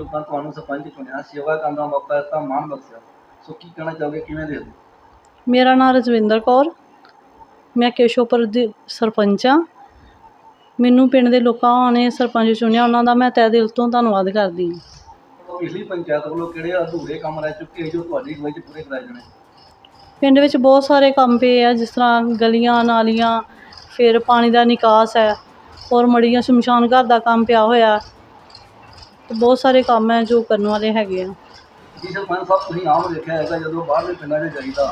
ਲੋਕਾਂ ਤੁਹਾਨੂੰ ਸਰਪੰਚ ਚੁਣਿਆ ਸੇਵਾ ਕਰਨ ਦਾ ਮੌਕਾ ਦਿੱਤਾ ਮਾਣ ਬਖਸ਼ਿਆ। ਸੋ ਕੀ ਕਹਿਣਾ ਚਾਹੋਗੇ ਕਿਵੇਂ ਦੇ ਦਿਓ ਮੇਰਾ ਨਾਮ ਰਜਵਿੰਦਰ ਕੌਰ ਮੈਂ ਕੇਸ਼ੋਪੁਰ ਦੀ ਸਰਪੰਚ ਹਾਂ। ਮੈਨੂੰ ਪਿੰਡ ਦੇ ਲੋਕਾਂ ਨੇ ਸਰਪੰਚ ਚੁਣਿਆ ਉਹਨਾਂ ਦਾ ਮੈਂ ਤਹਿ ਦਿਲ ਤੋਂ ਧੰਨਵਾਦ ਕਰਦੀ ਹਾਂ। ਪਿਛਲੀ ਪੰਚਾਇਤ ਵੱਲੋਂ ਕਿਹੜੇ ਅਧੂਰੇ ਕੰਮ ਰਹਿ ਚੁੱਕੇ ਜੋ ਤੁਹਾਡੀ ਅਗਵਾਈ 'ਚ ਪੂਰੇ ਕਰਾਏ ਜਾਣੇ? ਪਿੰਡ ਵਿੱਚ ਬਹੁਤ ਸਾਰੇ ਕੰਮ ਪਏ ਆ ਜਿਸ ਤਰ੍ਹਾਂ ਗਲੀਆਂ ਨਾਲੀਆਂ ਫਿਰ ਪਾਣੀ ਦਾ ਨਿਕਾਸ ਹੈ ਔਰ ਮੜੀਆਂ ਸ਼ਮਸ਼ਾਨ ਘਰ ਦਾ ਕੰਮ ਪਿਆ ਹੋਇਆ। ਤੇ ਬਹੁਤ ਸਾਰੇ ਕੰਮ ਹੈ ਜੋ ਕਰਨ ਵਾਲੇ ਹੈਗੇ ਆ। ਜੀ ਸਰਪੰਚ ਸਾਹਿਬ ਤੁਸੀਂ ਆਮ ਦੇਖਿਆ ਹੈਗਾ ਜਦੋਂ ਬਾਹਰਲੇ ਪਿੰਡਾਂ 'ਚ ਜਾਈਦਾ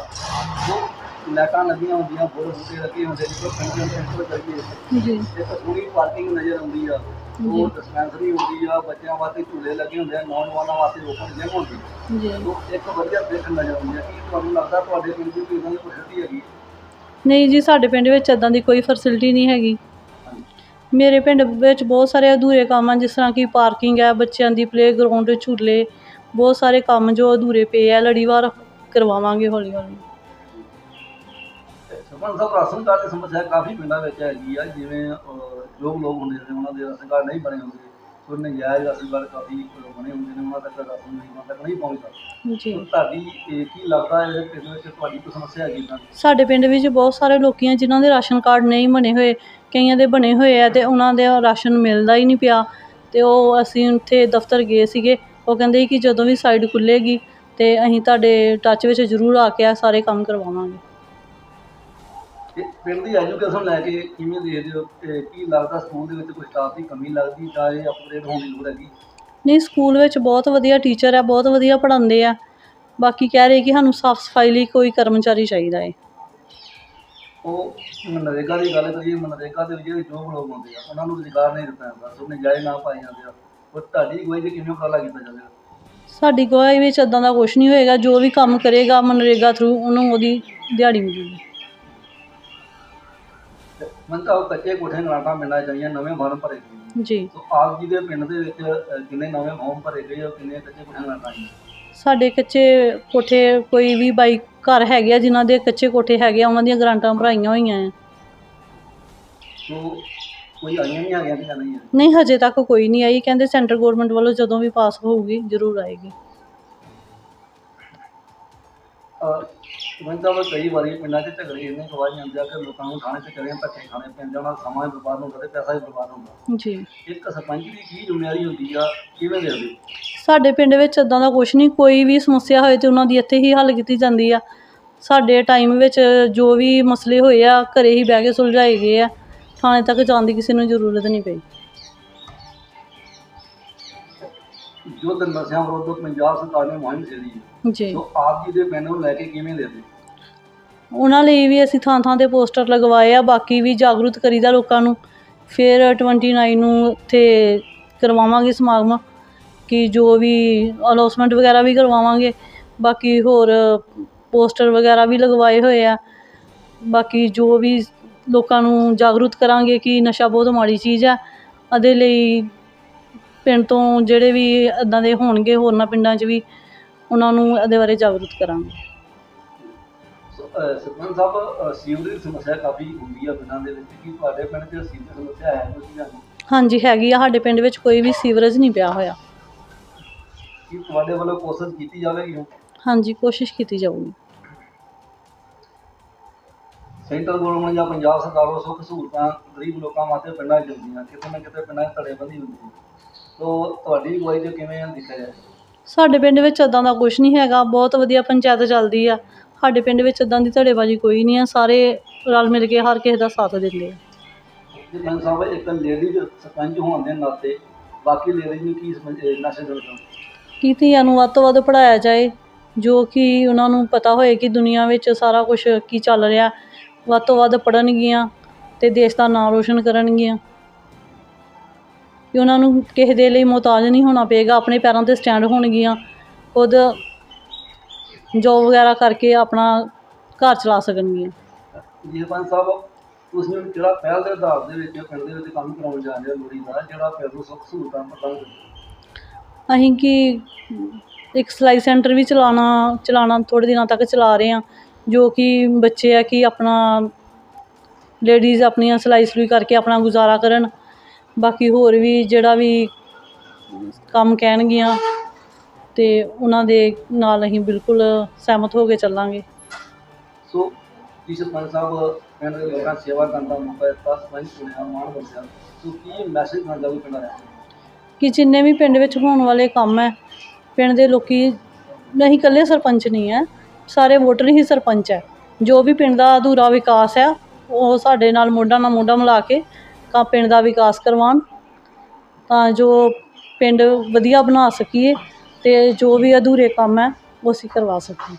ਉਹ ਲਾਈਟਾਂ ਲੱਗੀਆਂ ਹੁੰਦੀਆਂ ਫੁੱਲ ਬੂਟੇ ਲੱਗੇ ਹੁੰਦੇ ਜਦੋਂ ਪਿੰਡ ਦੇ ਅੰਦਰ ਜਾਈਏ ਜੀ। ਇੱਕ ਪੂਰੀ ਪਾਰਕਿੰਗ ਨਜ਼ਰ ਆਉਂਦੀ ਆ ਉਹ ਡਿਸਪੈਂਸਰੀ ਹੁੰਦੀ ਆ ਬੱਚਿਆਂ ਵਾਸਤੇ ਝੂਲੇ ਲੱਗੇ ਹੁੰਦੇ ਆ ਨੌਜਵਾਨਾਂ ਵਾਸਤੇ ਓਪਨ ਜਿਮ ਹੁੰਦੀ ਜੀ। ਉਹ ਇੱਕ ਵਧੀਆ ਦੇਖ ਨਜ਼ਰ ਆਉਂਦੀ ਆ। ਕੀ ਤੁਹਾਨੂੰ ਲੱਗਦਾ ਤੁਹਾਡੇ ਪਿੰਡ ਦੀ ਕੋਈ ਇਹਨਾਂ ਦੀ ਪ੍ਰਸਿੱਧੀ ਹੈਗੀ? ਨਹੀਂ ਜੀ ਸਾਡੇ ਪਿੰਡ ਵਿੱਚ ਇਦਾਂ ਦੀ ਕੋਈ ਫੈਸਿਲਿਟੀ ਨਹੀਂ ਹੈਗੀ। ਮੇਰੇ ਪਿੰਡ ਵਿੱਚ ਬਹੁਤ ਸਾਰੇ ਅਧੂਰੇ ਕੰਮ ਹਨ ਜਿਸ ਤਰ੍ਹਾਂ ਕਿ ਪਾਰਕਿੰਗ ਹੈ ਬੱਚਿਆਂ ਦੀ ਪਲੇਗਰਾਉਂਡ ਝੂਲੇ ਬਹੁਤ ਸਾਰੇ ਕੰਮ ਜੋ ਅਧੂਰੇ ਪਏ ਹੈ ਲੜੀਵਾਰ ਕਰਵਾਵਾਂਗੇ ਹੌਲੀ ਹੌਲੀ। ਸਰਪੰਚ ਸਾਹਿਬ ਰਾਸ਼ਨ ਕਾਰਡ ਦੀ ਸਮੱਸਿਆ ਕਾਫੀ ਪਿੰਡਾਂ ਵਿੱਚ ਹੈਗੀ ਆ ਜਿਵੇਂ ਅਹ, ਜੋ ਲੋਕ ਹੁੰਦੇ ਨੇ ਉਹਨਾਂ ਦੇ ਰਾਸ਼ਨ ਕਾਰਡ ਨਹੀਂ ਬਣੇ ਹੁੰਦੇ। ਸੋ ਨਜਾਇਜ਼ ਰਾਸ਼ਨ ਕਾਰਡ ਕਾਫੀ ਬਣੇ ਹੁੰਦੇ ਨੇ ਉਹਨਾਂ ਤੱਕ ਨਹੀਂ ਉਹਨਾਂ ਤੱਕ ਨਹੀਂ ਪਹੁੰਚਦਾ। ਜੀ। ਤੁਹਾਡੀ ਇਹ ਕੀ ਲੱਗਦਾ ਹੈ ਇਹਦੇ ਪਿੰਡ ਵਿੱਚ ਤੁਹਾਡੀ ਕੋਈ ਸਮੱਸਿਆ ਹੈਗੀ ਤਾਂ? ਸਾਡੇ ਪਿੰਡ ਵਿੱਚ ਬਹੁਤ ਸਾਰੇ ਲੋਕੀ ਆ ਜਿਨ੍ਹਾਂ ਦੇ ਰਾਸ਼ਨ ਕਾਰਡ ਨਹੀਂ ਬਣੇ ਹੋਏ ਕਈਆਂ ਦੇ ਬਣੇ ਹੋਏ ਆ ਤੇ ਉਹਨਾਂ ਦੇ ਰਾਸ਼ਨ ਮਿਲਦਾ ਹੀ ਨਹੀਂ ਪਿਆ। ਤੇ ਉਹ ਅਸੀਂ ਉੱਥੇ ਦਫ਼ਤਰ ਗਏ ਸੀਗੇ ਉਹ ਕਹਿੰਦੇ ਸੀ ਕਿ ਜਦੋਂ ਵੀ ਸਾਈਡ ਖੁੱਲੇਗੀ ਤੇ ਅਸੀਂ ਤੁਹਾਡੇ ਟੱਚ ਵਿੱਚ ਜ਼ਰੂਰ ਆ ਕੇ ਆ ਸਾਰੇ ਕੰਮ ਕਰਵਾਵਾਂਗੇ। ਪਿੰਡ ਦੀ ਐਜੂਕੇਸ਼ਨ ਲੈ ਕੇ ਕਿਵੇਂ ਦੇਖਦੇ ਹੋ ਤੇ ਕੀ ਲੱਗਦਾ ਸਕੂਲ ਦੇ ਵਿੱਚ ਕੋਈ ਸਟਾਫ ਦੀ ਕਮੀ ਲੱਗਦੀ ਜਾਂ ਇਹ ਅਪਗ੍ਰੇਡ ਹੋਣ ਦੀ ਲੋੜ ਹੈਗੀ? ਨਹੀਂ ਸਕੂਲ ਵਿੱਚ ਬਹੁਤ ਵਧੀਆ ਟੀਚਰ ਹੈ ਬਹੁਤ ਵਧੀਆ ਪੜ੍ਹਾਉਂਦੇ ਆ। ਬਾਕੀ ਕਹਿ ਰਹੇ ਕਿ ਸਾਨੂੰ ਸਾਫ਼ ਸਫ਼ਾਈ ਲਈ ਕੋਈ ਕਰਮਚਾਰੀ ਚਾਹੀਦਾ ਹੈ ਉਹ ਮਨਰੇਗਾ ਦੀ ਗੱਲ ਕਰੀਏ ਮਨਰੇਗਾ ਦੇ ਜਿਹੜੇ ਜੋਬ ਲੋਕ ਹੁੰਦੇ ਆ ਉਹਨਾਂ ਨੂੰ ਰੁਜ਼ਗਾਰ ਨਹੀਂ ਦਿੱਤਾ ਜਾਂਦਾ ਸੋ ਨਜਾਇਜ਼ ਨਾ ਪਾਏ ਜਾਂਦੇ ਆ। ਉਹ ਤੁਹਾਡੀ ਅਗਵਾਈ 'ਚ ਕਿਵੇਂ ਉਪਰਾਲਾ ਕੀਤਾ ਜਾਵੇਗਾ ਸਾਡੀ ਗਵਾਹੀ ਵਿੱਚ ਇਦਾਂ ਦਾ ਕੁਝ ਨਹੀਂ ਹੋਏਗਾ ਜੋ ਵੀ ਕੰਮ ਕਰੇਗਾ ਮਨਰੇਗਾ ਥਰੂ ਉਹਨੂੰ ਉਹਦੀ ਦਿਹਾੜੀ ਮਿਲੇਗੀ। ਮੈਂ ਤਾਂ ਉਹ ਕੱਚੇ ਕੋਠੇ ਗਰਾਂਟਾਂ ਮਿਲਣਾ ਚਾਹੀਆਂ ਨਵੇਂ ਫਾਰਮ ਭਰੇ ਗਏ ਜੀ। ਸੋ ਆਪ ਜੀ ਦੇ ਪਿੰਡ ਦੇ ਵਿੱਚ ਕਿੰਨੇ ਨਵੇਂ ਫਾਰਮ ਭਰੇ ਗਏ ਆ ਕਿੰਨੇ ਕੱਚੇ ਕੋਠੇ ਗਰਾਂਟਾਂ ਆਈਆਂ ਸਾਡੇ ਕੱਚੇ ਕੋਠੇ ਕੋਈ ਵੀ ਬਾਈ ਘਰ ਹੈਗੇ ਆ ਜਿਨ੍ਹਾਂ ਦੇ ਕੱਚੇ ਕੋਠੇ ਹੈਗੇ ਆ ਉਹਨਾਂ ਦੀਆਂ ਗਰਾਂਟਾਂ ਭਰਾਈਆਂ ਹੋਈਆਂ ਆ। ਸੋ ਕੋਈ ਆਈਆਂ ਨਹੀਂ ਹੈਗੀਆਂ ਕਿ ਨਹੀਂ ਹੈ ਨਹੀਂ ਹਜੇ ਤੱਕ ਕੋਈ ਨਹੀਂ ਆਈ। ਕਹਿੰਦੇ ਸੈਂਟਰ ਗਵਰਨਮੈਂਟ ਵੱਲੋਂ ਜਦੋਂ ਵੀ ਪਾਸ ਹੋਊਗੀ ਜ਼ਰੂਰ ਆਏਗੀ। ਮੈਂ ਤਾਂ ਉਹ ਕਈ ਵਾਰੀ ਪਿੰਡਾਂ 'ਚ ਝਗੜੇ ਇੰਨੇ ਖਵਾਈ ਜਾਂਦੇ ਆ ਕਿ ਲੋਕਾਂ ਨੂੰ ਥਾਣੇ 'ਚ ਚੜੇ ਧੱਕੇ ਖਾਣੇ ਪੈਂਦੇ ਉਹਨਾਂ ਦਾ ਸਮਾਂ ਵੀ ਬਰਬਾਦ ਹੁੰਦਾ ਤੇ ਪੈਸਾ ਵੀ ਬਰਬਾਦ ਹੁੰਦਾ। ਜੀ। ਇੱਕ ਸਰਪੰਚ ਦੀ ਕੀ ਜ਼ਿੰਮੇਵਾਰੀ ਹੁੰਦੀ ਆ ਕਿਵੇਂ ਦੇ ਦਿਓ ਸਾਡੇ ਪਿੰਡ ਵਿੱਚ ਇਦਾਂ ਦਾ ਕੁਝ ਨਹੀਂ ਕੋਈ ਵੀ ਸਮੱਸਿਆ ਹੋਏ ਤੇ ਉਹਨਾਂ ਦੀ ਇੱਥੇ ਹੀ ਹੱਲ ਕੀਤੀ ਜਾਂਦੀ ਆ। ਸਾਡੇ ਟਾਈਮ ਵਿੱਚ ਜੋ ਵੀ ਮਸਲੇ ਹੋਏ ਆ ਘਰੇ ਹੀ ਬਹਿ ਕੇ ਸੁਲਝਾਏ ਗਏ ਆ ਥਾਣੇ ਤੱਕ ਜਾਣ ਦੀ ਕਿਸੇ ਨੂੰ ਜ਼ਰੂਰਤ ਨਹੀਂ ਪਈ। ਯੁੱਧ ਨਸ਼ਿਆਂ ਵਿਰੁੱਧ ਪੰਜਾਬ ਸਰਕਾਰ ਨੇ ਮੁਹਿੰਮ ਛੇੜੀ ਹੈ ਜੀ। ਸੋ ਆਪ ਜੀ ਦੇ ਨੂੰ ਲੈ ਕੇ ਕਿਵੇਂ ਦੇ ਦਿਓ ਉਹਨਾਂ ਲਈ ਵੀ ਅਸੀਂ ਥਾਂ ਥਾਂ ਤੇ ਪੋਸਟਰ ਲਗਵਾਏ ਆ ਬਾਕੀ ਵੀ ਜਾਗਰੂਕ ਕਰੀਦਾ ਲੋਕਾਂ ਨੂੰ। ਫਿਰ 29 ਨੂੰ ਉੱਥੇ ਕਰਵਾਵਾਂਗੇ ਸਮਾਗਮ ਕਿ ਜੋ ਵੀ ਅਨਾਉਂਸਮੈਂਟ ਵਗੈਰਾ ਵੀ ਕਰਵਾਵਾਂਗੇ। ਬਾਕੀ ਹੋਰ ਪੋਸਟਰ ਵਗੈਰਾ ਵੀ ਲਗਵਾਏ ਹੋਏ ਆ। ਬਾਕੀ ਜੋ ਵੀ ਲੋਕਾਂ ਨੂੰ ਜਾਗਰੂਕ ਕਰਾਂਗੇ ਕਿ ਨਸ਼ਾ ਬਹੁਤ ਮਾੜੀ ਚੀਜ਼ ਆ ਉਹਦੇ ਲਈ ਪਿੰਡ ਤੋਂ ਜਿਹੜੇ ਵੀ ਇਦਾਂ ਦੇ ਹੋਣਗੇ ਹੋਰਨਾਂ ਪਿੰਡਾਂ 'ਚ ਵੀ ਉਹਨਾਂ ਨੂੰ ਇਹਦੇ ਬਾਰੇ ਜਾਗਰੂਕ ਕਰਾਂਗੇ। ਸੋ, ਅਹ, ਸਰਪੰਚ ਸਾਹਿਬ ਅਹ, ਸੀਵਰੇਜ ਦੀ ਸਮੱਸਿਆ ਕਾਫੀ ਹੁੰਦੀ ਆ ਪਿੰਡਾਂ ਦੇ ਵਿੱਚ ਕੀ ਤੁਹਾਡੇ ਪਿੰਡ 'ਚ ਸੀਵਰੇਜ ਦੀ ਸਮੱਸਿਆ ਹੈ ਕੋਈ ਜਾਂ ਨਹੀਂ? ਹਾਂਜੀ ਹੈਗੀ ਆ। ਸਾਡੇ ਪਿੰਡ ਵਿੱਚ ਕੋਈ ਵੀ ਸੀਵਰੇਜ ਨਹੀਂ ਪਿਆ ਹੋਇਆ। ਕੀ ਤੁਹਾਡੇ ਵੱਲੋਂ ਕੋਸ਼ਿਸ਼ ਕੀਤੀ ਜਾਵੇਗੀ? ਹਾਂਜੀ ਕੋਸ਼ਿਸ਼ ਕੀਤੀ ਜਾਊਗੀ। ਸੈਂਟਰ ਗਵਰਨਮੈਂਟ ਜਾਂ ਪੰਜਾਬ ਸਰਕਾਰ ਵੱਲੋਂ ਸੁੱਖ ਸਹੂਲਤਾਂ ਗਰੀਬ ਲੋਕਾਂ ਵਾਸਤੇ ਪਿੰਡਾਂ 'ਚ ਦਿੰਦੀਆਂ ਕਿਤੇ ਨਾ ਕਿਤੇ ਪਿੰਡਾਂ 'ਚ ਧੜੇਬੰਦੀ ਹੁੰਦੀ ਹੈ। ਸੋ ਤੁਹਾਡੀ ਅਗਵਾਈ 'ਚ ਕਿਵੇਂ ਦੇਖਿਆ ਜਾਏ? ਸਾਡੇ ਪਿੰਡ ਵਿੱਚ ਇਦਾਂ ਦਾ ਕੁਝ ਨਹੀਂ ਹੈਗਾ ਬਹੁਤ ਵਧੀਆ ਪੰਚਾਇਤ ਚੱਲਦੀ ਆ। ਸਾਡੇ ਪਿੰਡ ਵਿੱਚ ਇਦਾਂ ਦੀ ਧੜੇਬਾਜ਼ੀ ਕੋਈ ਨਹੀਂ ਆ ਸਾਰੇ ਰਲ ਮਿਲ ਕੇ ਹਰ ਕਿਸੇ ਦਾ ਸਾਥ ਦਿੰਦੇ ਆ। ਜੀ ਮੈਂ ਸਾਹਿਬ ਇੱਕ ਲੇਡੀਜ਼ ਸਰਪੰਚ ਹੋਣ ਦੇ ਨਾਤੇ ਬਾਕੀ ਲੇਡੀਜ਼ ਨੂੰ ਕੀ ਸਮਝ ਨਸ਼ੇ ਦੇ ਵਿੱਚ? ਕਿ ਧੀਆਂ ਨੂੰ ਵੱਧ ਤੋਂ ਵੱਧ ਪੜਾਇਆ ਜਾਏ ਜੋ ਕਿ ਉਹਨਾਂ ਨੂੰ ਪਤਾ ਹੋਏ ਕਿ ਦੁਨੀਆ ਵਿੱਚ ਸਾਰਾ ਕੁਝ ਕੀ ਚੱਲ ਰਿਹਾ ਵੱਧ ਤੋਂ ਵੱਧ ਪੜ੍ਹਨਗੀਆਂ ਤੇ ਦੇਸ਼ ਦਾ ਨਾਮ ਰੋਸ਼ਨ ਕਰਨਗੀਆਂ। ਕਿ ਉਹਨਾਂ ਨੂੰ ਕਿਸੇ ਦੇ ਲਈ ਮੁਹਤਾਜ ਨਹੀਂ ਹੋਣਾ ਪਏਗਾ ਆਪਣੇ ਪੈਰਾਂ ਤੇ ਸਟੈਂਡ ਹੋਣਗੀਆਂ ਖੁਦ ਜੋਬ ਵਗੈਰਾ ਕਰਕੇ ਆਪਣਾ ਘਰ ਚਲਾ ਸਕਣਗੀਆਂ। ਜੀ ਸਰਪੰਚ ਸਾਹਿਬ ਤੁਸੀਂ ਹੁਣ ਕਿਹੜਾ ਪਹਿਲ ਦੇ ਆਧਾਰ ਦੇ ਵਿੱਚ ਪਿੰਡ ਦੇ ਵਿੱਚ ਕੰਮ ਕਰਾਉਣ ਜਾ ਰਹੇ ਹੋ ਲੋੜੀ ਦਾ ਜਿਹੜਾ ਪਿੰਡ ਨੂੰ ਸੁੱਖ ਸਹੂਲਤਾਂ ਪ੍ਰਦਾਨ ਕਰੇ ਅਸੀਂ ਕਿ ਇੱਕ ਸਿਲਾਈ ਸੈਂਟਰ ਵੀ ਚਲਾਉਣਾ ਚਲਾਉਣਾ ਥੋੜ੍ਹੇ ਦਿਨਾਂ ਤੱਕ ਚਲਾ ਰਹੇ ਹਾਂ ਜੋ ਕਿ ਬੱਚੇ ਆ ਕਿ ਆਪਣਾ ਲੇਡੀਜ਼ ਆਪਣੀਆਂ ਸਿਲਾਈ ਸਲੂਈ ਕਰਕੇ ਆਪਣਾ ਗੁਜ਼ਾਰਾ ਕਰਨ ਬਾਕੀ ਹੋਰ ਵੀ ਜਿਹੜਾ ਵੀ ਕੰਮ ਕਹਿਣਗੀਆਂ ਤੇ ਉਹਨਾਂ ਦੇ ਨਾਲ ਅਸੀਂ ਬਿਲਕੁਲ ਸਹਿਮਤ ਹੋ ਕੇ ਚੱਲਾਂਗੇ। ਸੋ ਕੀ ਸਰਪੰਚ ਸਾਹਿਬ ਪਿੰਡ ਦੇ ਲੋਕਾਂ ਦੀ ਸੇਵਾ ਕਰਨ ਦਾ ਮੌਕਾ ਦਿੱਤਾ ਸਰਪੰਚ ਚੁਣਿਆ ਮਾਣ ਬੰਦਿਆ ਸੋ ਕੀ ਮੈਸੇਜ ਦੇਣਾ ਚਾਹੋਗੇ ਪਿੰਡ ਵਾਲਿਆਂ ਨੂੰ ਕਿ ਜਿੰਨੇ ਵੀ ਪਿੰਡ ਵਿੱਚ ਹੋਣ ਵਾਲੇ ਕੰਮ ਹੈ ਪਿੰਡ ਦੇ ਲੋਕੀ ਨਹੀਂ ਇਕੱਲੇ ਸਰਪੰਚ ਨਹੀਂ ਹੈ ਸਾਰੇ ਵੋਟਰ ਹੀ ਸਰਪੰਚ ਹੈ। ਜੋ ਵੀ ਪਿੰਡ ਦਾ ਅਧੂਰਾ ਵਿਕਾਸ ਹੈ ਉਹ ਸਾਡੇ ਨਾਲ ਮੋਢਾ ਨਾਲ ਮੋਢਾ ਮਿਲਾ ਕੇ ਤਾਂ ਪਿੰਡ ਦਾ ਵਿਕਾਸ ਕਰਵਾਉਣ, ਤਾਂ ਜੋ ਪਿੰਡ ਵਧੀਆ ਬਣਾ ਸਕੀਏ ਅਤੇ ਜੋ ਵੀ ਅਧੂਰੇ ਕੰਮ ਹੈ, ਉਹ ਅਸੀਂ ਕਰਵਾ ਸਕੀਏ।